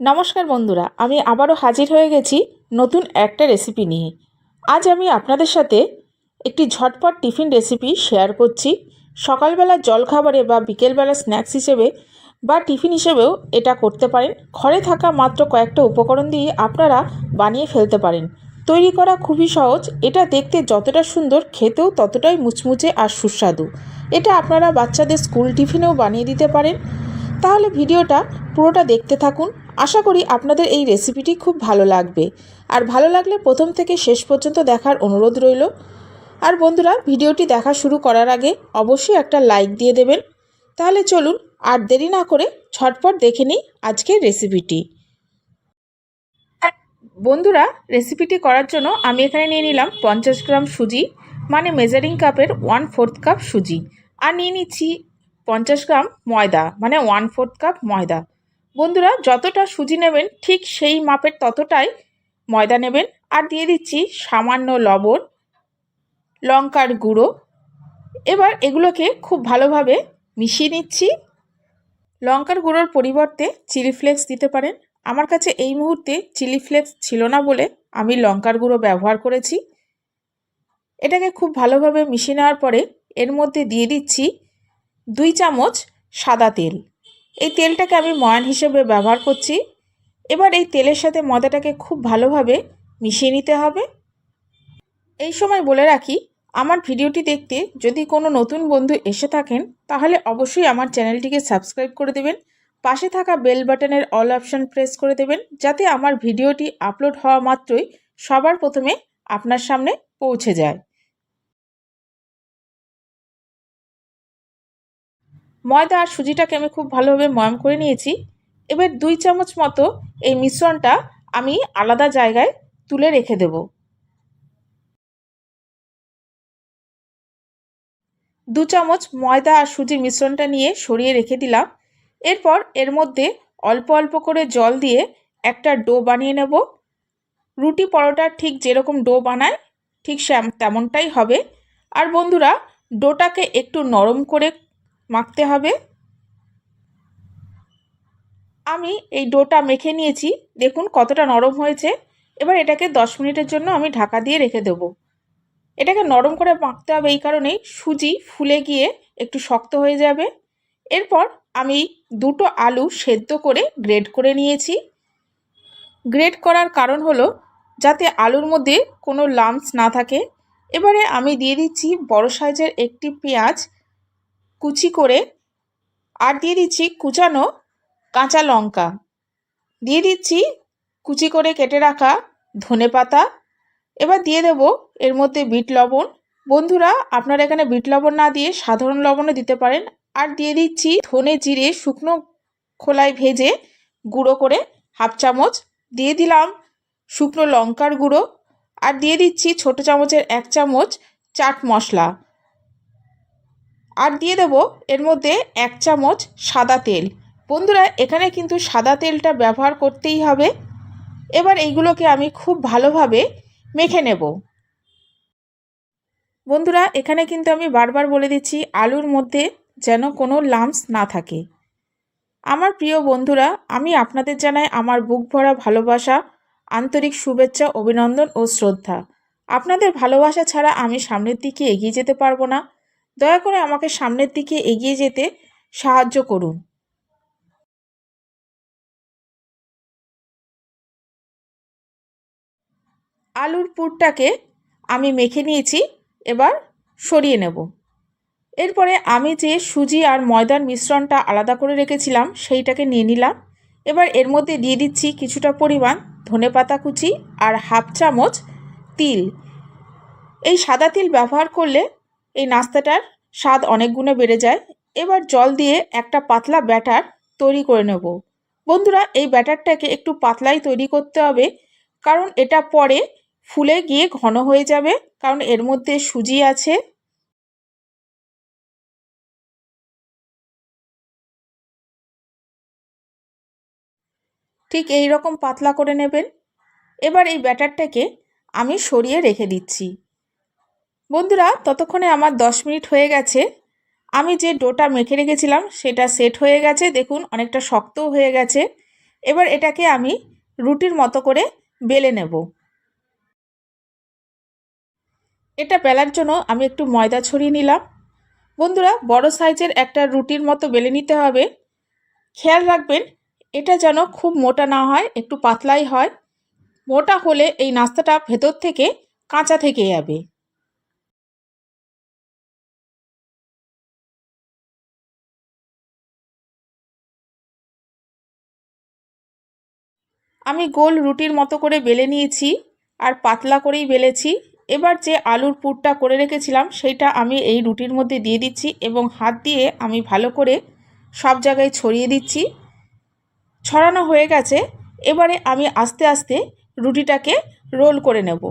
নমস্কার বন্ধুরা, আমি আবারও হাজির হয়ে গেছি নতুন একটা রেসিপি নিয়ে। আজ আমি আপনাদের সাথে একটি ঝটপট টিফিন রেসিপি শেয়ার করছি। সকালবেলা জলখাবারে বা বিকেলবেলা স্ন্যাক্স হিসেবে বা টিফিন হিসেবেও এটা করতে পারেন। ঘরে থাকা মাত্র কয়েকটা উপকরণ দিয়ে আপনারা বানিয়ে ফেলতে পারেন। তৈরি করা খুবই সহজ, এটা দেখতে যতটা সুন্দর, খেতেও ততটাই মুচমুচে আর সুস্বাদু। এটা আপনারা বাচ্চাদের স্কুল টিফিনেও বানিয়ে দিতে পারেন। তাহলে ভিডিওটা পুরোটা দেখতে থাকুন। আশা করি আপনাদের এই রেসিপিটি খুব ভালো লাগবে। আর ভালো লাগলে প্রথম থেকে শেষ পর্যন্ত দেখার অনুরোধ রইল। আর বন্ধুরা, ভিডিওটি দেখা শুরু করার আগে অবশ্যই একটা লাইক দিয়ে দেবেন। তাহলে চলুন আর দেরি না করে ছটপট দেখে নিই আজকের রেসিপিটি বন্ধুরা রেসিপিটি করার জন্য আমি এখানে নিয়ে নিলাম পঞ্চাশ গ্রাম সুজি মানে মেজারিং কাপের ওয়ান ফোর্থ কাপ সুজি। আর নিয়ে নিচ্ছি পঞ্চাশ গ্রাম ময়দা মানে ওয়ান ফোর্থ কাপ ময়দা। বন্ধুরা, যতটা সুজি নেবেন, ঠিক সেই মাপের ততটাই ময়দা নেবেন। আর দিয়ে দিচ্ছি সামান্য লবণ, লঙ্কার গুঁড়ো। এবার এগুলোকে খুব ভালোভাবে মিশিয়ে নিচ্ছি। লঙ্কার গুঁড়োর পরিবর্তে চিলি ফ্লেক্স দিতে পারেন। আমার কাছে এই মুহূর্তে চিলি ফ্লেক্স ছিল না বলে আমি লঙ্কার গুঁড়ো ব্যবহার করেছি। এটাকে খুব ভালোভাবে মিশিয়ে নেওয়ার পরে এর মধ্যে দিয়ে দিচ্ছি দুই চামচ সাদা তেল। এই তেলটাকে আমি ময়ান হিসেবে ব্যবহার করছি। এবার এই তেলের সাথে ময়দাটাকে খুব ভালোভাবে মিশিয়ে নিতে হবে। এই সময় বলে রাখি, আমার ভিডিওটি দেখতে যদি কোনো নতুন বন্ধু এসে থাকেন, তাহলে অবশ্যই আমার চ্যানেলটিকে সাবস্ক্রাইব করে দেবেন। পাশে থাকা বেল বাটনের অল অপশান প্রেস করে দেবেন, যাতে আমার ভিডিওটি আপলোড হওয়া মাত্রই সবার প্রথমে আপনার সামনে পৌঁছে যায়। ময়দা আর সুজিটাকে আমি খুব ভালোভাবে ময়াম করে নিয়েছি। এবার দুই চামচ মতো এই মিশ্রণটা আমি আলাদা জায়গায় তুলে রেখে দেব। দু চামচ ময়দা আর সুজির মিশ্রণটা নিয়ে সরিয়ে রেখে দিলাম। এরপর এর মধ্যে অল্প অল্প করে জল দিয়ে একটা ডো বানিয়ে নেব। রুটি পরোটার ঠিক যেরকম ডো বানায়, ঠিক তেমনটাই হবে। আর বন্ধুরা, ডোটাকে একটু নরম করে মাখতে হবে। আমি এই ডোটা মেখে নিয়েছি। দেখুন কতটা নরম হয়েছে। এবার এটাকে দশ মিনিটের জন্য আমি ঢাকা দিয়ে রেখে দেব। এটাকে নরম করে মাখতে হবে এই কারণেই সুজি ফুলে গিয়ে একটু শক্ত হয়ে যাবে। এরপর আমি দুটো আলু সেদ্ধ করে গ্রেড করে নিয়েছি। গ্রেড করার কারণ হলো যাতে আলুর মধ্যে কোনো লামস না থাকে। এবারে আমি দিয়ে দিচ্ছি বড় সাইজের একটি পেঁয়াজ। কুচি করে আর দিয়ে দিচ্ছি কুচানো কাঁচা লঙ্কা। দিয়ে দিচ্ছি কুচি করে কেটে রাখা ধনে পাতা। এবার দিয়ে দেব এর মধ্যে বিট লবণ। বন্ধুরা, আপনারা এখানে বিট লবণ না দিয়ে সাধারণ লবণও দিতে পারেন। আর দিয়ে দিচ্ছি ধনে জিরে শুকনো খোলায় ভেজে গুঁড়ো করে হাফ চামচ। দিয়ে দিলাম শুকনো লঙ্কার গুঁড়ো। আর দিয়ে দিচ্ছি ছোটো চামচের এক চামচ চাট মশলা। আর দিয়ে দেবো এর মধ্যে এক চামচ সাদা তেল। বন্ধুরা, এখানে কিন্তু সাদা তেলটা ব্যবহার করতেই হবে। এবার এইগুলোকে আমি খুব ভালোভাবে মেখে নেব। বন্ধুরা, এখানে কিন্তু আমি বারবার বলে দিচ্ছি, আলুর মধ্যে যেন কোনো লামস না থাকে। আমার প্রিয় বন্ধুরা, আমি আপনাদের জানাই আমার বুক ভরা ভালোবাসা, আন্তরিক শুভেচ্ছা, অভিনন্দন ও শ্রদ্ধা। আপনাদের ভালোবাসা ছাড়া আমি সামনের দিকে এগিয়ে যেতে পারব না। দয়া করে আমাকে সামনের দিকে এগিয়ে যেতে সাহায্য করুন। আলুর পুরটাকে আমি মেখে নিয়েছি, এবার সরিয়ে নেব। এরপরে আমি যে সুজি আর ময়দার মিশ্রণটা আলাদা করে রেখেছিলাম, সেইটাকে নিয়ে নিলাম। এবার এর মধ্যে দিয়ে দিচ্ছি কিছুটা পরিমাণ ধনে পাতা কুচি আর হাফ চামচ তিল। এই সাদা তিল ব্যবহার করলে এই নাস্তাটার স্বাদ অনেক গুণে বেড়ে যায়। এবার জল দিয়ে একটা পাতলা ব্যাটার তৈরি করে নেব। বন্ধুরা, এই ব্যাটারটাকে একটু পাতলাই তৈরি করতে হবে, কারণ এটা পরে ফুলে গিয়ে ঘন হয়ে যাবে, কারণ এর মধ্যে সুজি আছে। ঠিক এই রকম পাতলা করে নেবেন। এবার এই ব্যাটারটাকে আমি সরিয়ে রেখে দিচ্ছি। বন্ধুরা, ততক্ষণে আমার দশ মিনিট হয়ে গেছে। আমি যে ডোটা মেখে রেখেছিলাম, সেটা সেট হয়ে গেছে। দেখুন, অনেকটা শক্তও হয়ে গেছে। এবার এটাকে আমি রুটির মতো করে বেলে নেব। এটা বেলার জন্য আমি একটু ময়দা ছড়িয়ে নিলাম। বন্ধুরা, বড় সাইজের একটা রুটির মতো বেলে নিতে হবে। খেয়াল রাখবেন, এটা যেন খুব মোটা না হয়, একটু পাতলাই হয়। মোটা হলে এই নাস্তাটা ভেতর থেকে কাঁচা থেকে যাবে। আমি গোল রুটির মতো করে বেলে নিয়েছি আর পাতলা করেই বেলেছি। এবার যে আলুর পুরটা করে রেখেছিলাম, সেইটা আমি এই রুটির মধ্যে দিয়ে দিচ্ছি এবং হাত দিয়ে আমি ভালো করে সব জায়গায় ছড়িয়ে দিচ্ছি। ছড়ানো হয়ে গেছে। এবারে আমি আস্তে আস্তে রুটিটাকে রোল করে নেব।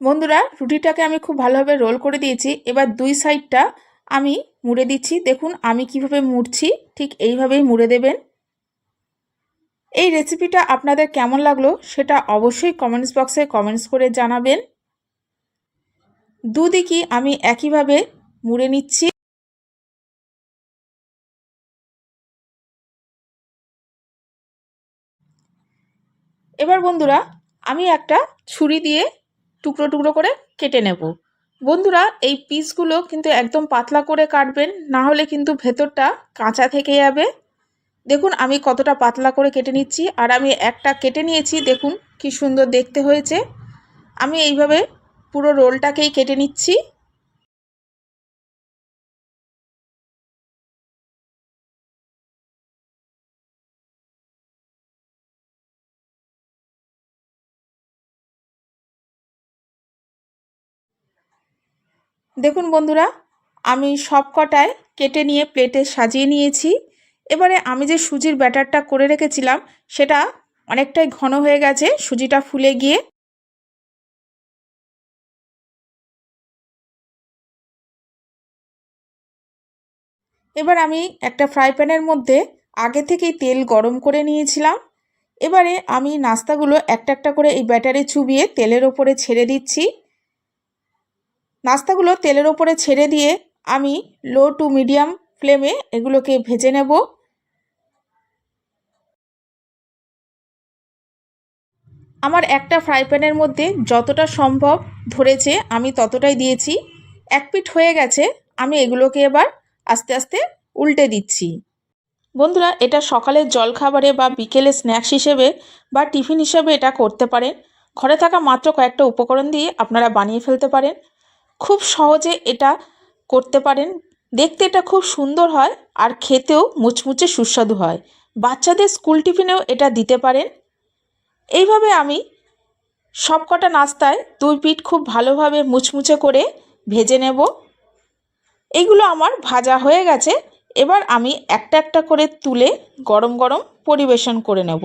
বন্ধুরা, রুটিটাকে আমি খুব ভালোভাবে রোল করে দিয়েছি। এবার দুই সাইডটা আমি মুড়ে দিচ্ছি। দেখুন, আমি কীভাবে মুড়ছি। ঠিক এইভাবেই মুড়ে দেবেন। এই রেসিপিটা আপনাদের কেমন লাগল সেটা অবশ্যই কমেন্টস বক্সে কমেন্টস করে জানাবেন। দুদিকই আমি একইভাবে মুড়ে নিচ্ছি। এবার বন্ধুরা, আমি একটা ছুরি দিয়ে টুকরো টুকরো করে কেটে নেব। বন্ধুরা, এই পিসগুলো কিন্তু একদম পাতলা করে কাটবেন, না হলে কিন্তু ভেতরটা কাঁচা থেকে যাবে। দেখুন, আমি কতটা পাতলা করে কেটে নিচ্ছি, আর আমি একটা কেটে নিয়েছি, দেখুন কি সুন্দর দেখতে হয়েছে। আমি এইভাবে পুরো রোলটাকেই কেটে নিচ্ছি। দেখুন বন্ধুরা, আমি সব কটায় কেটে নিয়ে প্লেটে সাজিয়ে নিয়েছি। এবারে আমি যে সুজির ব্যাটারটা করে রেখেছিলাম, সেটা অনেকটাই ঘন হয়ে গেছে, সুজিটা ফুলে গিয়ে। এবার আমি একটা ফ্রাই প্যানের মধ্যে আগে থেকেই তেল গরম করে নিয়েছিলাম। এবারে আমি নাস্তাগুলো একটা একটা করে এই ব্যাটারে চুবিয়ে তেলের ওপরে ছেড়ে দিচ্ছি। নাস্তাগুলো তেলের ওপরে ছেড়ে দিয়ে আমি লো টু মিডিয়াম ফ্লেমে এগুলোকে ভেজে নেব। আমার একটা ফ্রাই প্যানের মধ্যে যতটা সম্ভব ধরেছে আমি ততটাই দিয়েছি। এক পিঠ হয়ে গেছে, আমি এগুলোকে এবার আস্তে আস্তে উল্টে দিচ্ছি। বন্ধুরা, এটা সকালের জলখাবারে বা বিকেলে স্ন্যাক্স হিসেবে বা টিফিন হিসেবে এটা করতে পারেন। ঘরে থাকা মাত্র কয়েকটা উপকরণ দিয়ে আপনারা বানিয়ে ফেলতে পারেন। খুব সহজে এটা করতে পারেন। দেখতে এটা খুব সুন্দর হয় আর খেতেও মুচমুচে সুস্বাদু হয়। বাচ্চাদের স্কুল টিফিনেও এটা দিতে পারেন। এইভাবে আমি সব কটা নাস্তায় দুই পিঠ খুব ভালোভাবে মুচমুচে করে ভেজে নেব। এইগুলো আমার ভাজা হয়ে গেছে। এবার আমি একটা একটা করে তুলে গরম গরম পরিবেশন করে নেব।